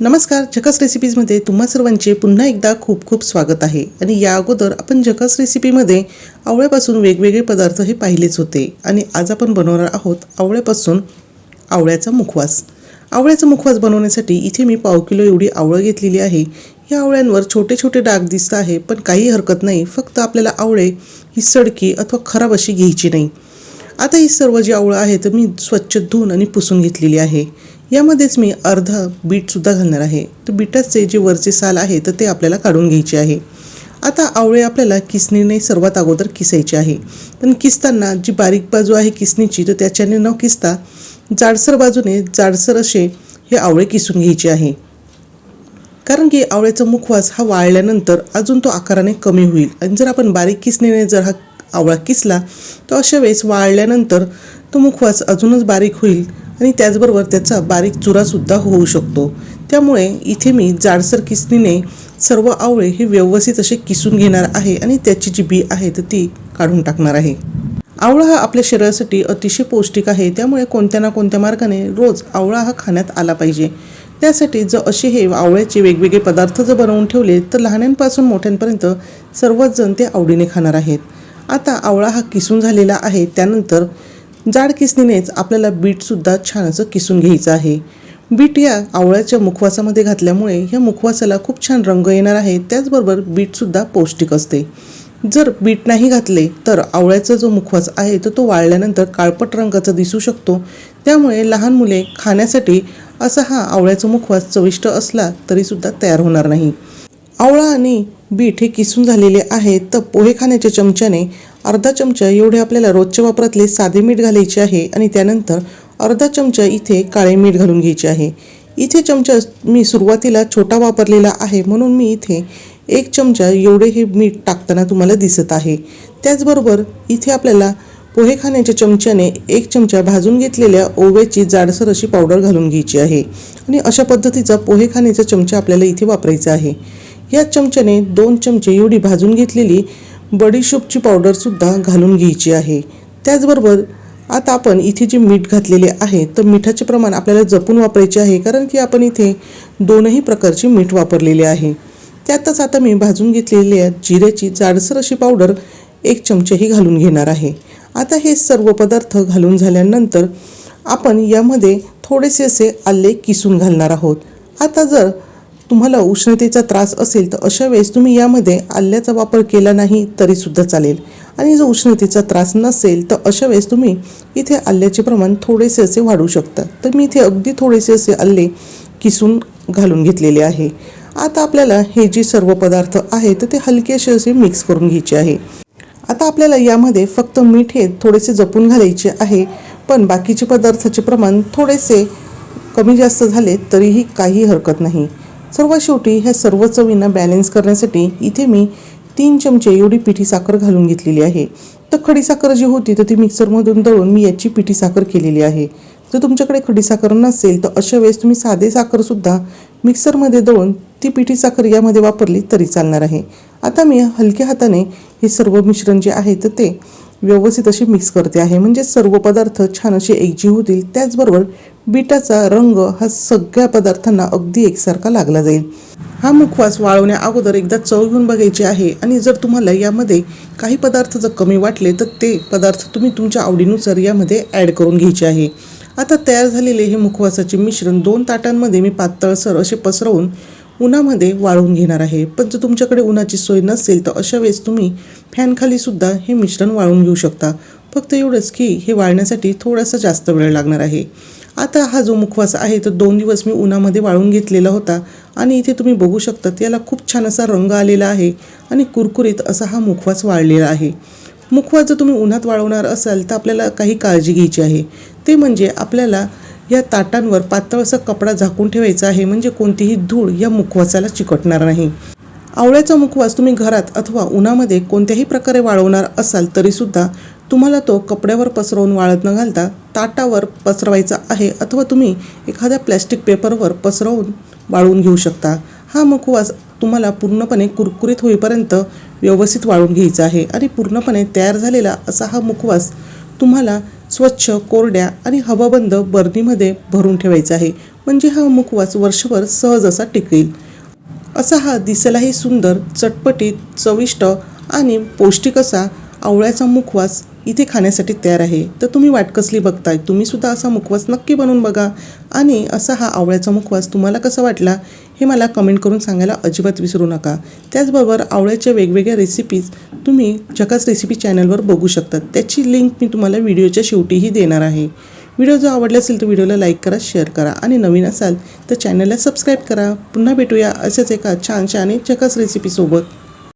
नमस्कार झकस रेसिपीजमध्ये तुम्हा सर्वांचे पुन्हा एकदा खूप खूप स्वागत आहे. आणि या अगोदर आपण झकस रेसिपीमध्ये आवळ्यापासून वेगवेगळे पदार्थ हे पाहिलेच होते. आणि आज आपण बनवणार आहोत आवळ्यापासून आवळ्याचा मुखवास. आवळ्याचा मुखवास बनवण्यासाठी इथे मी पाव किलो एवढी आवळं घेतलेली आहे. या आवळ्यांवर छोटे छोटे डाग दिसत आहे पण काही हरकत नाही. फक्त आपल्याला आवळे ही सडकी अथवा खराब अशी घ्यायची नाही. आता ही सर्व जी आवळं आहे तर मी स्वच्छ धुवून आणि पुसून घेतलेली आहे. यामध्येच मी अर्धा बीटसुद्धा घालणार आहे. तर बीटाचे जे वरचे साल आहे तर ते आपल्याला काढून घ्यायचे आहे. आता आवळे आपल्याला किसणीने सर्वात अगोदर किसायचे आहे. पण किसताना जी बारीक बाजू आहे किसणीची तर त्याच्याने न किसता जाडसर बाजूने जाडसर असे हे आवळे किसून घ्यायचे आहे. कारण की आवळ्याचा मुखवास हा वाळल्यानंतर अजून तो आकाराने कमी होईल. आणि जर आपण बारीक किसणीने जर हा आवळा किसला तर अशा वेळेस वाळल्यानंतर तो मुखवास अजूनच बारीक होईल. आणि त्याचबरोबर त्याचा बारीक चुरासुद्धा होऊ शकतो. त्यामुळे इथे मी जाडसर किसणीने सर्व आवळे हे व्यवस्थित असे किसून घेणार आहे आणि त्याची जी बी आहे तर ती काढून टाकणार आहे. आवळा हा आपल्या शरीरासाठी अतिशय पौष्टिक आहे. त्यामुळे कोणत्या ना कोणत्या मार्गाने रोज आवळा हा खाण्यात आला पाहिजे. त्यासाठी जर असे हे आवळ्याचे वेगवेगळे पदार्थ जर बनवून ठेवले तर लहानांपासून मोठ्यांपर्यंत सर्वच जण ते आवडीने खाणार आहेत. आता आवळा हा किसून झालेला आहे. त्यानंतर जाड किसणीनेच आपल्याला बीटसुद्धा छान असं किसून घ्यायचं आहे. बीट या आवळ्याच्या मुखवासामध्ये घातल्यामुळे ह्या मुखवासाला खूप छान रंग येणार आहे. त्याचबरोबर बीटसुद्धा पौष्टिक असते. जर बीट नाही घातले तर आवळ्याचा जो मुखवास आहे तर तो वाळल्यानंतर काळपट रंगाचा दिसू शकतो. त्यामुळे लहान मुले खाण्यासाठी असा हा आवळ्याचा मुखवास चविष्ट असला तरीसुद्धा तयार होणार नाही. आवळा आणि बीट हे किसून झालेले आहेत. तर पोहे खाण्याच्या चमच्याने अर्धा चमचा एवढे आपल्याला रोजच्या वापरातले साधे मीठ घालायचे आहे आणि त्यानंतर अर्धा चमचा इथे काळे मीठ घालून घ्यायचे आहे. इथे चमचा मी सुरुवातीला छोटा वापरलेला आहे म्हणून मी इथे एक चमचा एवढे हे मीठ टाकताना तुम्हाला दिसत आहे. त्याचबरोबर इथे आपल्याला पोहे खाण्याच्या चमच्याने एक चमचा भाजून घेतलेल्या ओव्याची जाडसर अशी पावडर घालून घ्यायची आहे आणि अशा पद्धतीचा पोहे खाण्याचा चमचा आपल्याला इथे वापरायचा आहे. या चमच्याने दोन चमचे एवढी भाजून घेतलेली बडीशोपची पावडरसुद्धा घालून घ्यायची आहे. त्याचबरोबर आता आपण इथे जे मीठ घातलेले आहे तर मिठाचे प्रमाण आपल्याला जपून वापरायचे आहे कारण की आपण इथे दोनही प्रकारचे मीठ वापरलेले आहे. त्यातच आता मी भाजून घेतलेल्या जिऱ्याची जाडसर अशी पावडर एक चमचाही घालून घेणार आहे. आता हे सर्व पदार्थ घालून झाल्यानंतर आपण यामध्ये थोडेसे असे आले किसून घालणार आहोत. आता जर तुम्हाला उष्णतेचा त्रास असेल तर अशा वेळेस तुम्ही यामध्ये आल्याचा वापर केला नाही तरीसुद्धा चालेल. आणि जर उष्णतेचा त्रास नसेल तर अशा वेळेस तुम्ही इथे आल्याचे प्रमाण थोडेसे असे वाढवू शकता. तर मी इथे अगदी थोडेसे असे आल्ले किसून घालून घेतलेले आहे. आता आपल्याला हे जे सर्व पदार्थ आहेत तर ते हलकेसे असे मिक्स करून घ्यायचे आहे. आता आपल्याला यामध्ये फक्त मीठ हे थोडेसे जपून घालायचे आहे पण बाकीचे पदार्थाचे प्रमाण थोडेसे कमी जास्त झाले तरीही काही हरकत नाही. सर्वात शेवटी ह्या सर्व चवींना बॅलन्स करण्यासाठी इथे मी तीन चमचे एवढी पिठी साखर घालून घेतलेली आहे. तर खडी साखर जी होती तर ती मिक्सरमधून दळून मी याची पिठी साखर केलेली आहे. जर तुमच्याकडे खडी साखर नसेल तर अशा वेळेस तुम्ही साधे साखरसुद्धा मिक्सरमध्ये दळून ती पिठी साखर यामध्ये वापरली तरी चालणार आहे. आता मी हलक्या हाताने हे सर्व मिश्रण जे आहे तर ते व्यवस्थित असे मिक्स करते आहे. म्हणजे सर्व पदार्थ छान असे एकजीव होतील त्याचबरोबर बीटाचा रंग हा सगळ्या पदार्थांना अगदी एकसारखा लागला जाईल. हा मुखवास वाळवण्या अगोदर एकदा चव घेऊन बघायची आहे आणि जर तुम्हाला यामध्ये काही पदार्थ जर कमी वाटले तर ते पदार्थ तुम्ही तुमच्या आवडीनुसार यामध्ये ॲड करून घ्यायचे आहे. आता तयार झालेले हे मुखवासाचे मिश्रण दोन ताटांमध्ये मी पातळसर असे पसरवून उन्हामध्ये वाळवून घेणार आहे. पण जर तुमच्याकडे उन्हाची सोय नसेल तर अशा वेळेस तुम्ही फॅनखालीसुद्धा हे मिश्रण वाळवून घेऊ शकता. फक्त एवढंच की हे वाळण्यासाठी थोडासा जास्त वेळ लागणार आहे. आता हा जो मुखवास आहे तो दोन दिवस मी उन्हामध्ये वाळून घेतलेला होता. आणि इथे तुम्ही बघू शकतात याला खूप छान असा रंग आलेला आहे आणि कुरकुरीत असा हा मुखवास वाळलेला आहे. मुखवास जर तुम्ही उन्हात वाळवणार असाल तर आपल्याला काही काळजी घ्यायची आहे. ते म्हणजे आपल्याला या ताटांवर पातळ असा कपडा झाकून ठेवायचा आहे म्हणजे कोणतीही धूळ या मुखवासाला चिकटणार नाही. आवळ्याचा मुखवास तुम्ही घरात अथवा उन्हामध्ये कोणत्याही प्रकारे वाळवणार असाल तरीसुद्धा तुम्हाला तो कपड्यावर पसरवून वाळत न घालता ताटावर पसरवायचा आहे अथवा तुम्ही एखाद्या प्लॅस्टिक पेपरवर पसरवून वाळवून घेऊ शकता. हा मुखवास तुम्हाला पूर्णपणे कुरकुरीत होईपर्यंत व्यवस्थित वाळून घ्यायचा आहे आणि पूर्णपणे तयार झालेला असा हा मुखवास तुम्हाला स्वच्छ कोरड्या आणि हवाबंद बर्नीमध्ये भरून ठेवायचा आहे. म्हणजे हा मुखवास वर्षभर सहज असा टिकेल. असा हा दिसायलाही सुंदर चटपटीत चविष्ट आणि पौष्टिक असा आवळ्याचा मुखवास इथे खाण्यासाठी तयार आहे. तर तुम्ही वाटकसली बघताय? तुम्हीसुद्धा असा मुखवास नक्की बनवून बघा. आणि असा हा आवळ्याचा मुखवास तुम्हाला कसा वाटला हे मला कमेंट करून सांगायला अजिबात विसरू नका. त्याचबरोबर आवळ्याच्या वेगवेगळ्या रेसिपीज तुम्ही जगाच रेसिपी चॅनलवर बघू शकतात. त्याची लिंक मी तुम्हाला व्हिडिओच्या शेवटीही देणार आहे. व्हिडिओ जर आवडला असेल तर व्हिडिओला लाईक करा शेअर करा आणि नवीन असाल तर चॅनलला सबस्क्राईब करा. पुन्हा भेटूया असेच एका छानशा आणि जगाच रेसिपीसोबत